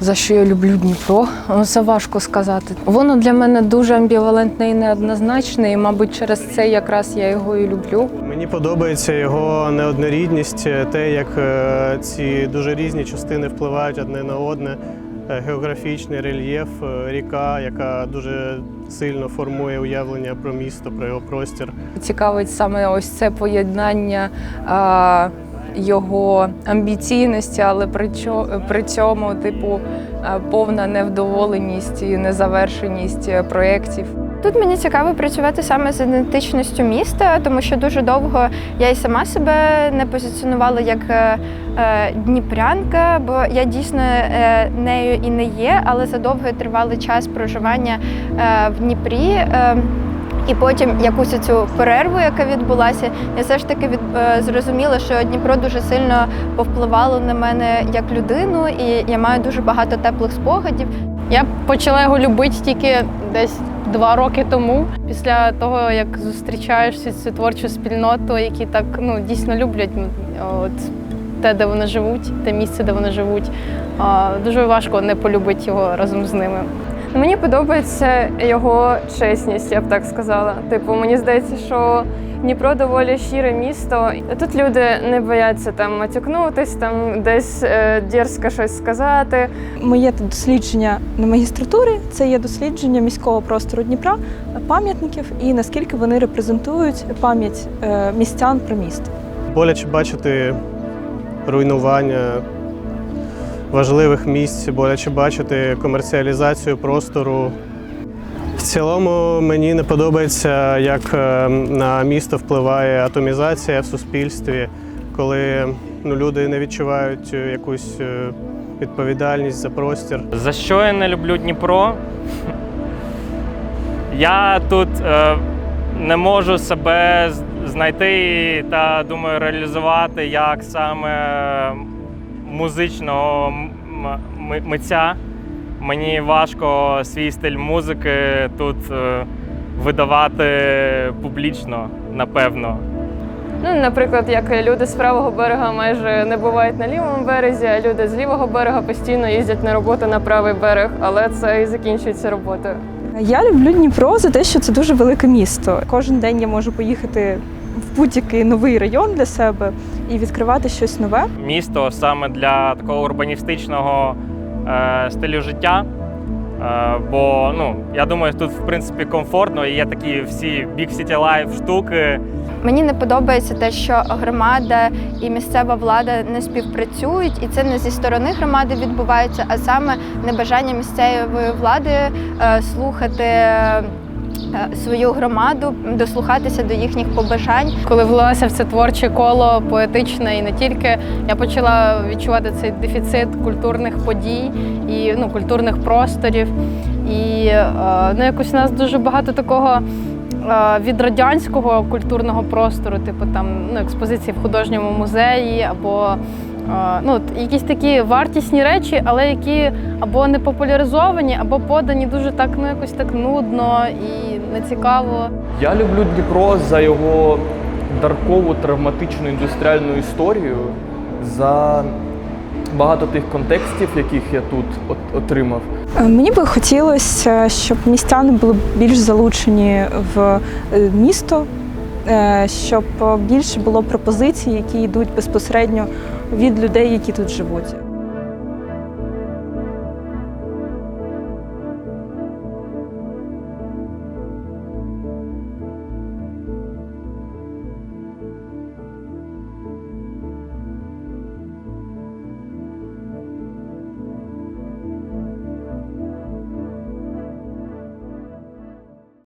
За що я люблю Дніпро? Ну, Це важко сказати. Воно для мене дуже амбівалентне і неоднозначне, і, мабуть, через це якраз я його і люблю. Мені подобається його неоднорідність, те, як е, ці дуже різні частини впливають одне на одне. Е, Географічний рельєф, е, ріка, яка дуже сильно формує уявлення про місто, про його простір. Цікавить саме ось це поєднання його амбіційності, але при, цьому, типу, повна невдоволеність і незавершеність е, проєктів. Тут мені цікаво працювати саме з ідентичністю міста, тому що дуже довго я і сама себе не позиціонувала як е, е, дніпрянка, бо я дійсно е, нею і не є, але за довгий тривалий час проживання е, в Дніпрі. І потім якусь цю перерву, яка відбулася, я все ж таки від, е, зрозуміла, що Дніпро дуже сильно повпливало на мене як людину, і я маю дуже багато теплих спогадів. Я почала його любити тільки десь два роки тому, після того як зустрічаєш всю цю творчу спільноту, які так ну дійсно люблять от те, де вони живуть, те місце, де вони живуть. Дуже важко не полюбити його разом з ними. Мені подобається його чесність, я б так сказала. Типу, мені здається, що Дніпро доволі щире місто. Тут люди не бояться там матюкнутись, там десь е, дерзко щось сказати. Моє дослідження на магістратурі це є дослідження міського простору Дніпра, пам'ятників і наскільки вони репрезентують пам'ять е, містян про місто. Боляче бачити руйнування важливих місць, боляче бачити комерціалізацію простору. В цілому мені не подобається, як е, на місто впливає атомізація в суспільстві, коли ну, люди не відчувають якусь е, відповідальність за простір. За що я не люблю Дніпро? Я тут е, не можу себе знайти та думаю реалізувати як саме музичного митця. Мені важко свій стиль музики тут е, видавати публічно, напевно. Ну, наприклад, як люди з правого берега майже не бувають на лівому березі, а люди з лівого берега постійно їздять на роботу на правий берег, але це і закінчується роботою. Я люблю Дніпро за те, що це дуже велике місто. Кожен день я можу поїхати в будь-який новий район для себе і відкривати щось нове. місто саме для такого урбаністичного е, стилю життя. Е, бо ну, я думаю, тут в принципі комфортно і є такі всі Big City Life штуки. Мені не подобається те, що громада і місцева влада не співпрацюють, і це не зі сторони громади відбувається, а саме небажання місцевої влади е, слухати. Е, Свою громаду дослухатися до їхніх побажань. Коли влилася в це творче коло поетичне і не тільки, я почала відчувати цей дефіцит культурних подій і ну, культурних просторів. І е, ну, якось у нас дуже багато такого е, від радянського культурного простору, типу там ну, експозиції в художньому музеї або. Е, Ну, якісь такі вартісні речі, але які або не популяризовані, або подані дуже так, ну якось так нудно і нецікаво. Я люблю Дніпро за його даркову травматичну індустріальну історію, за багато тих контекстів, яких я тут отримав. Е, Мені би хотілося, щоб містяни були більш залучені в е, місто, е, щоб більше було пропозицій, які йдуть безпосередньо від людей, які тут живуть.